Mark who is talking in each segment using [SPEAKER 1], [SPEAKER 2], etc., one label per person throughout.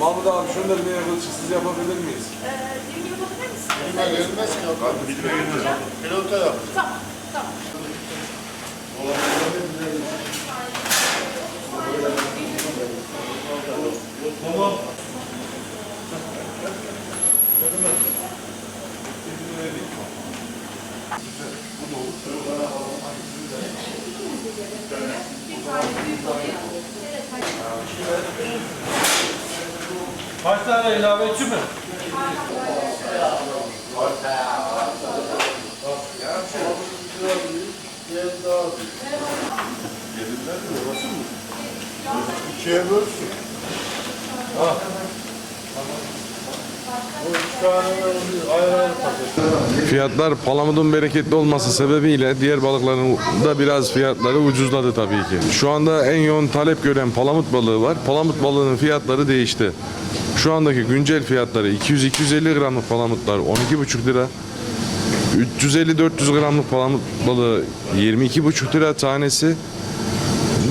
[SPEAKER 1] Mahmut abi şunları bir yapılışsız yapabilir miyiz?
[SPEAKER 2] Ee, yapabilir misin?
[SPEAKER 3] Bilmem verilmez ki. Abi bilmem Pilota yap.
[SPEAKER 2] Tamam, tamam.
[SPEAKER 4] Kaç tane ilave iki mi?
[SPEAKER 3] İkiye bölsün. Bu üç tane ayrı ayrı paket.
[SPEAKER 1] Fiyatlar palamudun bereketli olması sebebiyle diğer balıkların da biraz fiyatları ucuzladı tabii ki. Şu anda en yoğun talep gören palamut balığı var. Palamut balığının fiyatları değişti. Şu andaki güncel fiyatları 200-250 gramlık palamutlar 12,5 lira. 350-400 gramlık palamut balığı 22,5 lira tanesi.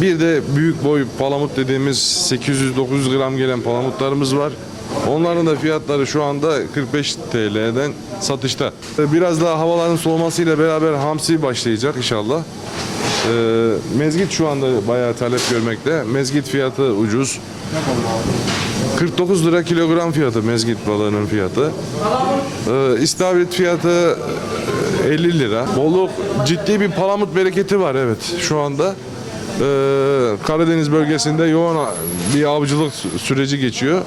[SPEAKER 1] Bir de büyük boy palamut dediğimiz 800-900 gram gelen palamutlarımız var. Onların da fiyatları şu anda 45 TL'den satışta. Biraz daha havaların soğumasıyla beraber hamsi başlayacak inşallah. Ee, mezgit şu anda bayağı talep görmekte. Mezgit fiyatı ucuz. 49 lira kilogram fiyatı mezgit balığının fiyatı. Ee, istavrit fiyatı e, 50 lira. Bolluk ciddi bir palamut bereketi var evet şu anda. Ee, Karadeniz bölgesinde yoğun bir avcılık sü- süreci geçiyor.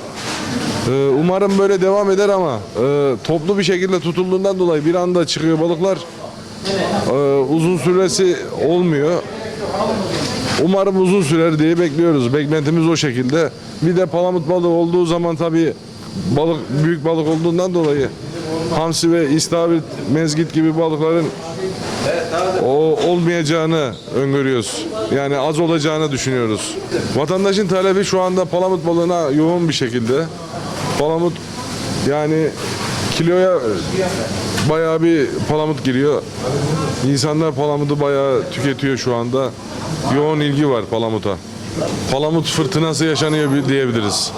[SPEAKER 1] Ee, umarım böyle devam eder ama e, toplu bir şekilde tutulduğundan dolayı bir anda çıkıyor balıklar. Ee, uzun süresi olmuyor. Umarım uzun sürer diye bekliyoruz. Beklentimiz o şekilde. Bir de palamut balığı olduğu zaman tabii balık büyük balık olduğundan dolayı hamsi ve istavrit, mezgit gibi balıkların o olmayacağını öngörüyoruz. Yani az olacağını düşünüyoruz. Vatandaşın talebi şu anda palamut balığına yoğun bir şekilde. Palamut yani kiloya bayağı bir palamut giriyor. İnsanlar palamudu bayağı tüketiyor şu anda. Yoğun ilgi var palamuta. Palamut fırtınası yaşanıyor bi- diyebiliriz.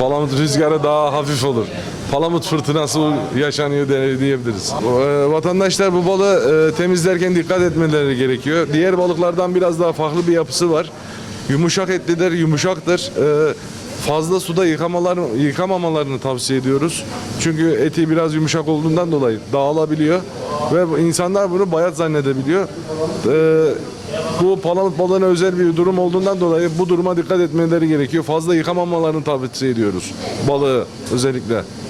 [SPEAKER 1] Palamut rüzgarı daha hafif olur. Palamut fırtınası yaşanıyor diyebiliriz. Ee, Vatandaşlar bu balığı e, temizlerken dikkat etmeleri gerekiyor. Diğer balıklardan biraz daha farklı bir yapısı var. Yumuşak etlidir, yumuşaktır. Fazla suda yıkamalar, yıkamamalarını tavsiye ediyoruz. Çünkü eti biraz yumuşak olduğundan dolayı dağılabiliyor ve insanlar bunu bayat zannedebiliyor. Ee, bu palamut balığına özel bir durum olduğundan dolayı bu duruma dikkat etmeleri gerekiyor. Fazla yıkamamalarını tavsiye ediyoruz balığı özellikle.